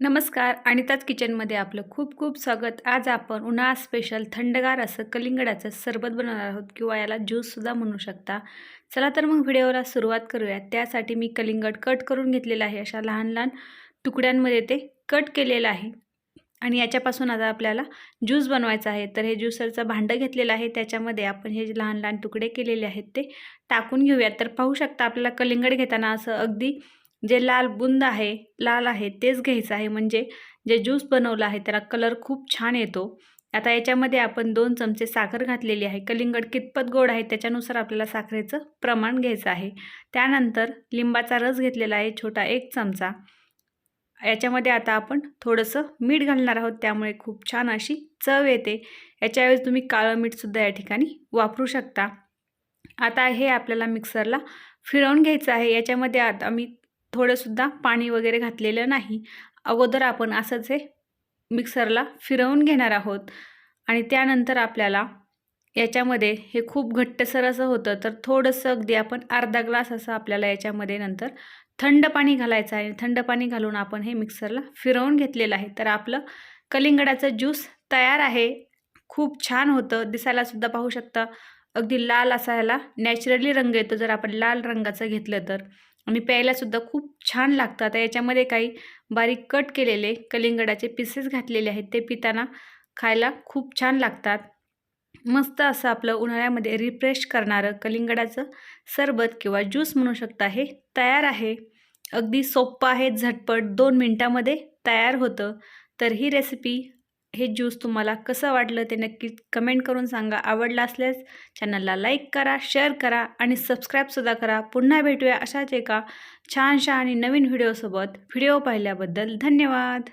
नमस्कार अनिताच किचनमध्ये आपलं खूप खूप स्वागत. आज आपण उन्हाळा स्पेशल थंडगार असं कलिंगडाचं सरबत बनवणार आहोत किंवा याला ज्यूससुद्धा म्हणू शकता. चला तर मग व्हिडिओला सुरुवात करूया त्यासाठी मी कलिंगड कट करून घेतलेलं आहे. अशा लहान लहान तुकड्यांमध्ये ते कट केलेलं आहे. आणि याच्यापासून आता आपल्याला ज्यूस बनवायचा आहे. तर हे ज्यूसरचं भांडं घेतलेलं आहे. त्याच्यामध्ये आपण हे लहान लहान तुकडे केलेले आहेत ते टाकून घेऊयात. तर पाहू शकता आपल्याला कलिंगड घेताना असं अगदी जे लाल बुंद आहे लाल आहे तेच घ्यायचं आहे. म्हणजे जे ज्यूस बनवलं आहे त्याला कलर खूप छान येतो. आता याच्यामध्ये आपण दोन चमचे साखर घातलेली आहे. कलिंगड कितपत गोड आहे त्याच्यानुसार आपल्याला साखरेचं प्रमाण घ्यायचं आहे. त्यानंतर लिंबाचा रस घेतलेला आहे छोटा एक चमचा. याच्यामध्ये आता आपण थोडंसं मीठ घालणार आहोत. त्यामुळे खूप छान अशी चव येते. याच्यावेळेस तुम्ही काळं मीठसुद्धा या ठिकाणी वापरू शकता. आता हे आपल्याला मिक्सरला फिरवून घ्यायचं आहे. याच्यामध्ये आता मी थोडंसुद्धा पाणी वगैरे घातलेलं नाही. अगोदर आपण असंच हे मिक्सरला फिरवून घेणार आहोत. आणि त्यानंतर आपल्याला याच्यामध्ये हे खूप घट्टसर असं होतं तर थोडंसं अगदी आपण अर्धा ग्लास असं आपल्याला याच्यामध्ये नंतर थंड पाणी घालायचं आहे. थंड पाणी घालून आपण हे मिक्सरला फिरवून घेतलेलं आहे. तर आपलं कलिंगडाचं ज्यूस तयार आहे. खूप छान होतं. दिसायलासुद्धा पाहू शकता अगदी लाल असा ह्याला नॅचरली रंग येतो. जर आपण लाल रंगाचं घेतलं तर. आणि प्यायलासुद्धा खूप छान लागतं. आता याच्यामध्ये काही बारीक कट केलेले कलिंगडाचे पीसेस घातलेले आहेत ते पिताना खायला खूप छान लागतात. मस्त असं आपलं उन्हाळ्यामध्ये रिफ्रेश करणारं कलिंगडाचं सरबत किंवा ज्यूस म्हणू शकता हे तयार आहे. अगदी सोप्पं आहे झटपट दोन मिनटामध्ये तयार होतं. तर ही रेसिपी हे ज्यूस तुम्हाला कसं वाटलं ते नक्की कमेंट करून सांगा. आवडलं असल्यास चॅनलला लाईक करा शेअर करा आणि सबस्क्राईबसुद्धा करा. पुन्हा भेटूया अशाच एका छानशा आणि नवीन व्हिडिओसोबत व्हिडिओ पाहिल्याबद्दल धन्यवाद.